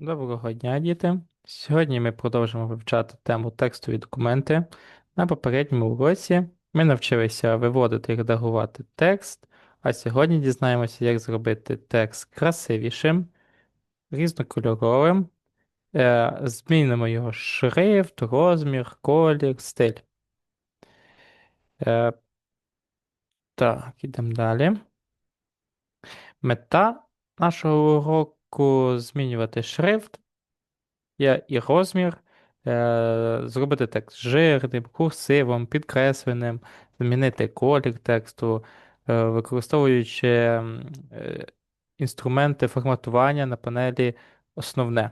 Доброго дня, діти! Сьогодні ми продовжимо вивчати тему текстові документи. На попередньому уроці ми навчилися виводити і редагувати текст, а сьогодні дізнаємося, як зробити текст красивішим, різнокольоровим, е, змінимо його шрифт, розмір, колір, стиль. Е, Так, ідемо далі. Мета нашого уроку змінювати шрифт і розмір, е, зробити текст жирним, курсивом, підкресленим, змінити колір тексту, е, використовуючи е, інструменти форматування на панелі Основне.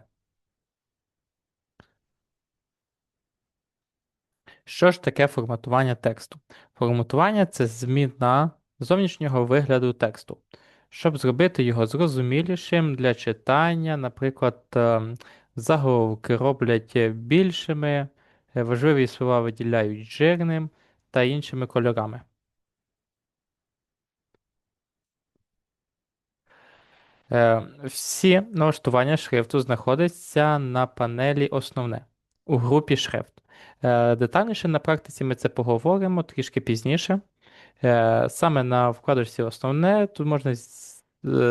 Що ж таке форматування тексту? Форматування це зміна зовнішнього вигляду тексту. Щоб зробити його зрозумілішим для читання, наприклад, ем, заголовки роблять більшими, е, важливі слова виділяють жирним та іншими кольорами. Е, Всі налаштування шрифту знаходяться на панелі Основне у групі Шрифт. Е, Детальніше на практиці ми це поговоримо трішки пізніше. Е, Саме на вкладочці Основне тут можна е,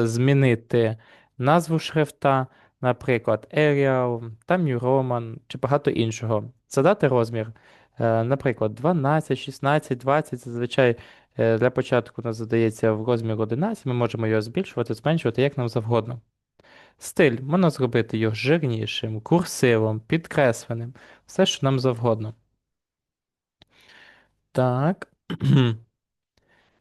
змінити назву шрифта, наприклад, Arial, Time New Roman чи багато іншого. Задати розмір, е, наприклад, 12, 16, 20. Зазвичай е, для початку нас задається в розмір 11, ми можемо його збільшувати, зменшувати, як нам завгодно. Стиль можна зробити його жирнішим, курсивом, підкресленим, все, що нам завгодно. Так.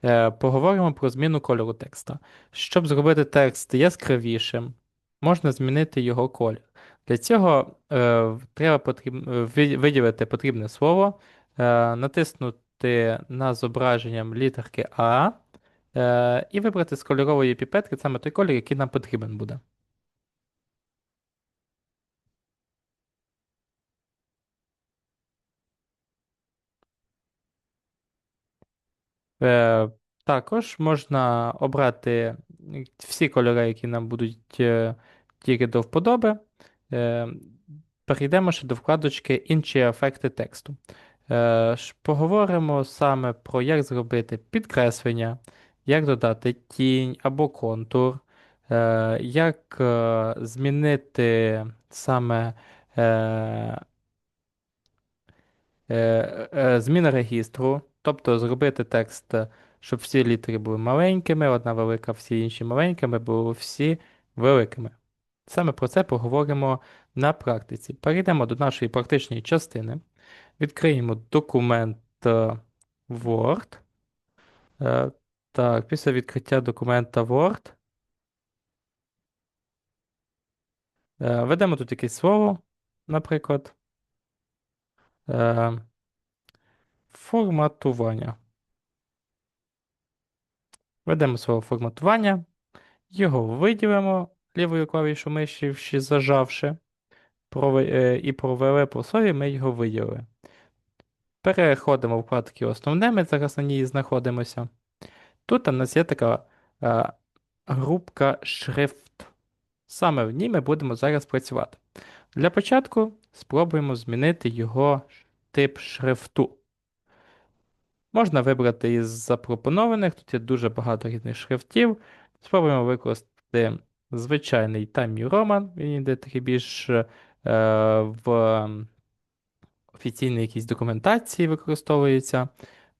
Е, Поговоримо про зміну кольору текста. Щоб зробити текст яскравішим, можна змінити його колір. Для цього е, треба е, виділити потрібне слово, натиснути на зображенням літерки А і вибрати з кольорової піпетки саме той колір, який нам потрібен буде. Е, Також можна обрати всі кольори, які нам будуть е, тільки до вподоби. Е, Перейдемо ще до вкладочки Інші ефекти тексту. Поговоримо саме про як зробити підкреслення, як додати тінь або контур, як змінити саме Зміна регістру, тобто зробити текст, е, щоб всі літери були маленькими, одна велика, всі інші маленькими, були всі великими. Саме про це поговоримо на практиці. Перейдемо до нашої практичної частини. Відкриємо документ е, Word. Е, Так, після відкриття документа Word. Ведемо тут якесь слово, наприклад. Форматування. Ведемо слово форматування, його виділимо лівою клавішою миші, зажавши, е, і провели по слові, ми його виділили. Переходимо в вкладки Основне, ми зараз на ній знаходимося. Тут у нас є така е, групка шрифт. Саме в ній ми будемо зараз працювати. Для початку спробуємо змінити його тип шрифту. Можна вибрати із запропонованих, тут є дуже багато різних шрифтів. Спробуємо використати звичайний Time Roman, він йде трохи більш е, в офіційній якійсь документації використовується.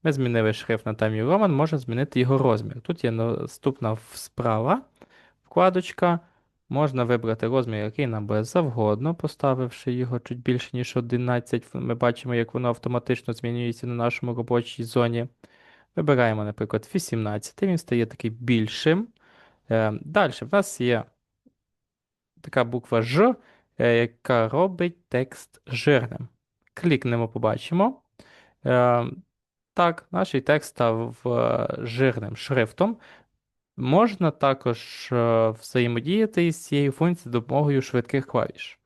Ми змінили шрифт на Time Roman, можна змінити його розмір. Тут є наступна справа вкладочка. Можна вибрати розмір, який нам буде завгодно, поставивши його чуть більше, ніж 11. Ми бачимо, як воно автоматично змінюється на нашому робочій зоні. Вибираємо, наприклад, 18, він стає такий більшим. Е, Далі в нас є така буква Ж, е, яка робить текст жирним. Клікнемо, побачимо. Е, Так, наш текст став жирним шрифтом. Можна також е, взаємодіяти із цією функцією за допомогою швидких клавіш.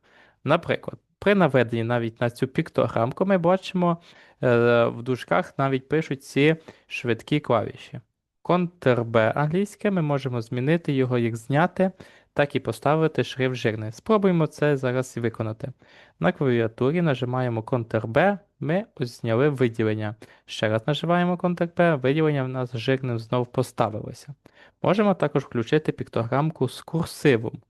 Наприклад, при наведенні навіть на цю піктограмку ми бачимо е, в дужках навіть пишуть ці швидкі клавіші. Ctrl-B англійське ми можемо змінити його, як зняти так і поставити шрифт жирний. Спробуємо це зараз виконати. На клавіатурі нажимаємо Ctrl-B, ми ось зняли виділення. Ще раз нажимаємо Ctrl-B, виділення в нас жирним знов поставилося. Можемо також включити піктограмку з курсивом.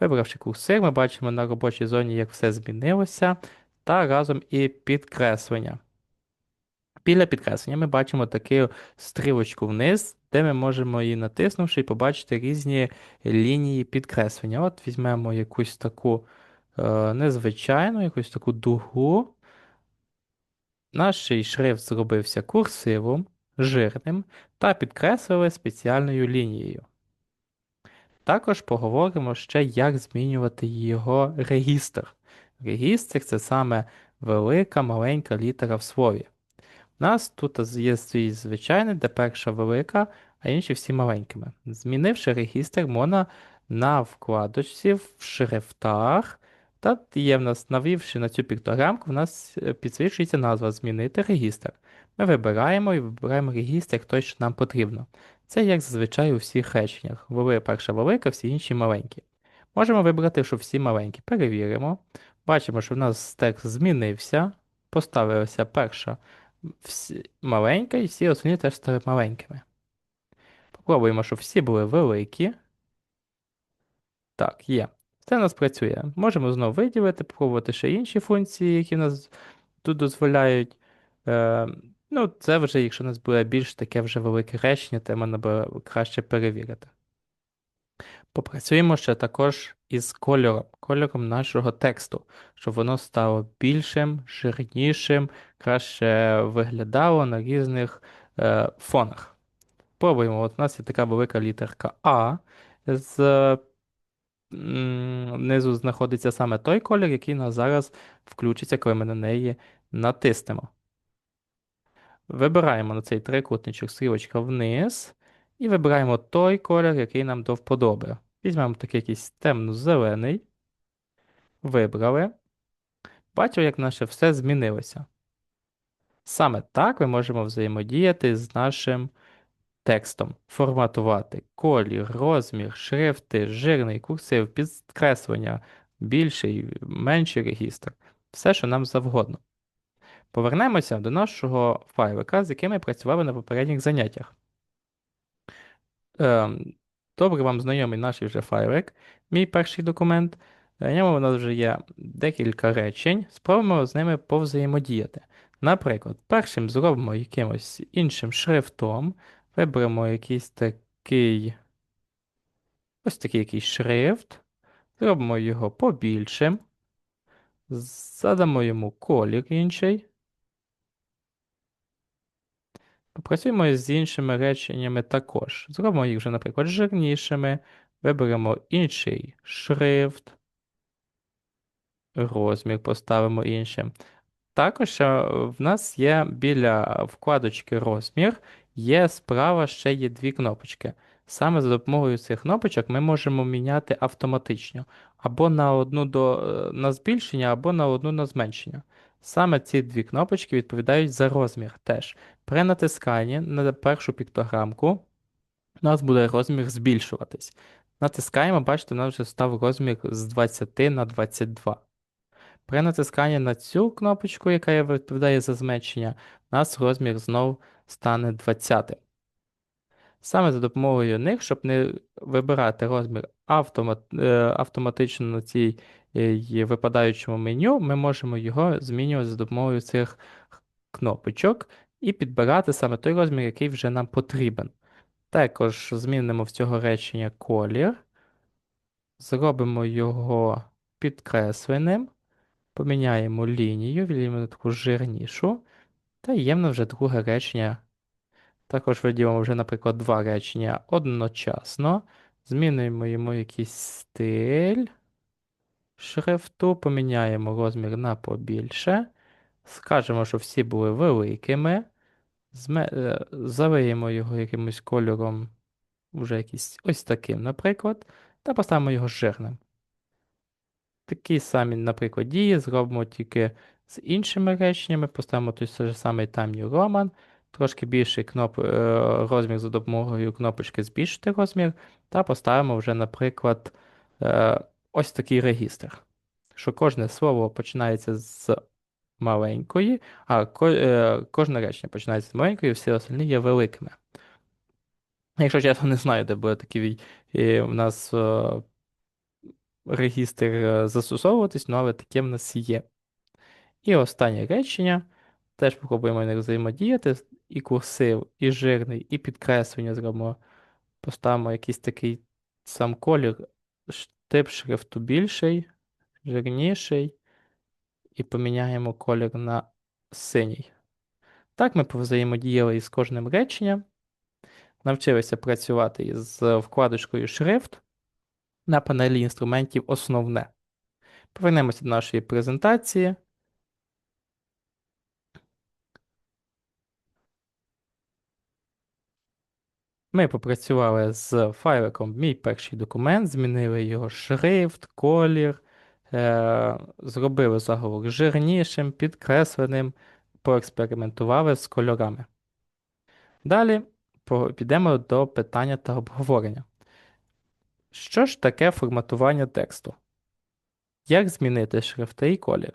Вибравши курсив, ми бачимо на робочій зоні, як все змінилося, та разом і підкреслення. Біля підкреслення ми бачимо таку стрілочку вниз, де ми можемо її натиснувши і побачити різні лінії підкреслення. От візьмемо якусь таку е, незвичайну, якусь таку дугу. Наш шрифт зробився курсивом, жирним та підкреслили спеціальною лінією. Також поговоримо ще, як змінювати його регістр. Регістр це саме велика маленька літера в слові. У нас тут є свій звичайний, де перша велика, а інші всі маленькими. Змінивши регістр, можна на вкладочці в шрифтах, та є в нас, навівши на цю піктограмку, в нас е, підсвічується назва Змінити регістр. Ми вибираємо і вибираємо регістр той, що нам потрібно. Це як зазвичай у всіх реченнях. Вели перша велика, всі інші маленькі. Можемо вибрати, що всі маленькі. Перевіримо. Бачимо, що в нас текст змінився. Поставилася перша всі маленька, і всі основні теж стали маленькими. Попробуємо, щоб всі були великі. Так, є. Це у нас працює. Можемо знову виділити, попробувати ще інші функції, які нас тут дозволяють. Е, Ну, це вже, якщо у нас буде більш таке вже велике речення, то можна буде краще перевірити. Попрацюємо ще також із кольором, кольором нашого тексту, щоб воно стало більшим, жирнішим, краще виглядало на різних е, фонах. Пробуємо, от у нас є така велика літерка А. З, м, Внизу знаходиться саме той колір, який нас зараз включиться, коли ми на неї натиснемо. Вибираємо на цей трикутничок стрілочка вниз. І вибираємо той колір, який нам до вподоби. Візьмемо такий якийсь темно-зелений. Вибрали. Бачимо, як наше все змінилося. Саме так ми можемо взаємодіяти з нашим текстом, форматувати колір, розмір, шрифти, жирний, курсив, підкреслення, більший, менший регістр. Все, що нам завгодно. Повернемося до нашого файлика, з яким ми працювали на попередніх заняттях. Добре вам знайомий наш вже файлик, мій перший документ. В ньому у нас вже є декілька речень. Спробуємо з ними повзаємодіяти. Наприклад, першим зробимо якимось іншим шрифтом. Виберемо якийсь такий ось такий якийсь шрифт. Зробимо його побільшим. Задамо йому колір інший. Попрацюємо з іншими реченнями також. Зробимо їх вже, наприклад, жирнішими. Виберемо інший шрифт. Розмір поставимо іншим. Також е, в нас є біля вкладочки розмір, є справа ще є дві кнопочки. Саме за допомогою цих кнопочок ми можемо міняти автоматично або на одну до, е, на збільшення, або на одну на зменшення. Саме ці дві кнопочки відповідають за розмір теж. При натисканні на першу піктограмку у нас буде розмір збільшуватись. Натискаємо, бачите, у нас вже став розмір з 20 на 22. При натисканні на цю кнопочку, яка відповідає за зменшення, у нас розмір знов стане 20. Саме за допомогою них, щоб не вибирати розмір е, автоматично на цій е, випадаючому меню, ми можемо його змінювати за допомогою цих кнопочок і підбирати саме той розмір, який вже нам потрібен. Також змінимо в цього речення колір, зробимо його підкресленим, поміняємо лінію, візьмемо таку жирнішу, та є вже друге речення. Також виділимо вже, наприклад, два речення одночасно. Змінимо йому якийсь стиль шрифту, поміняємо розмір на побільше. Скажемо, що всі були великими. Зме... Залиємо його якимось кольором, вже якийсь ось таким, наприклад, та поставимо його жирним. Такі самі, наприклад, дії зробимо тільки з іншими реченнями, поставимо той самий Time New Roman, трошки більший кноп... е, розмір за допомогою кнопочки збільшити розмір, та поставимо вже, наприклад, е, ось такий регістр. Що кожне слово починається з маленької, а е, кожне речення починається з маленької, всі остальні є великими. Якщо чесно, не знаю, де буде такий е, в нас е, регістр е, застосовуватись, ну, але таке в нас є. І останнє речення. Теж попробуємо як взаємодіяти. І курсив, і жирний, і підкреслення зробимо. Поставимо якийсь такий сам колір, тип шрифту більший, жирніший. І поміняємо колір на синій. Так ми повзаємодіяли із кожним реченням. Навчилися працювати із вкладочкою шрифт на панелі інструментів основне. Повернемося до нашої презентації. Ми попрацювали з файликом Мій перший документ, змінили його шрифт, колір, е- зробили заголовок жирнішим, підкресленим, поекспериментували з кольорами. Далі підемо до питання та обговорення. Що ж таке форматування тексту? Як змінити шрифти і колір?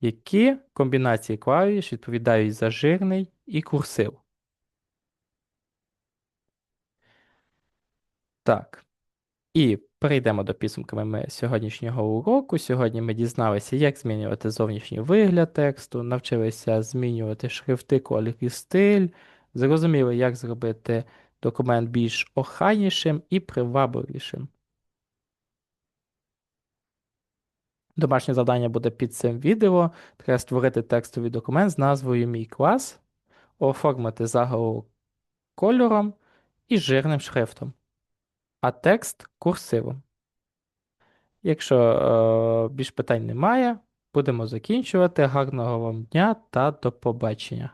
Які комбінації клавіш відповідають за жирний і курсив? Так. І перейдемо до підсумками ми сьогоднішнього уроку. Сьогодні ми дізналися, як змінювати зовнішній вигляд тексту, навчилися змінювати шрифти, колір і стиль, зрозуміли, як зробити документ більш охайнішим і привабливішим. Домашнє завдання буде під цим відео. Треба створити текстовий документ з назвою Мій клас, оформити заголовок кольором і жирним шрифтом, а текст курсивом. Якщо е, більш питань немає, будемо закінчувати. Гарного вам дня та до побачення!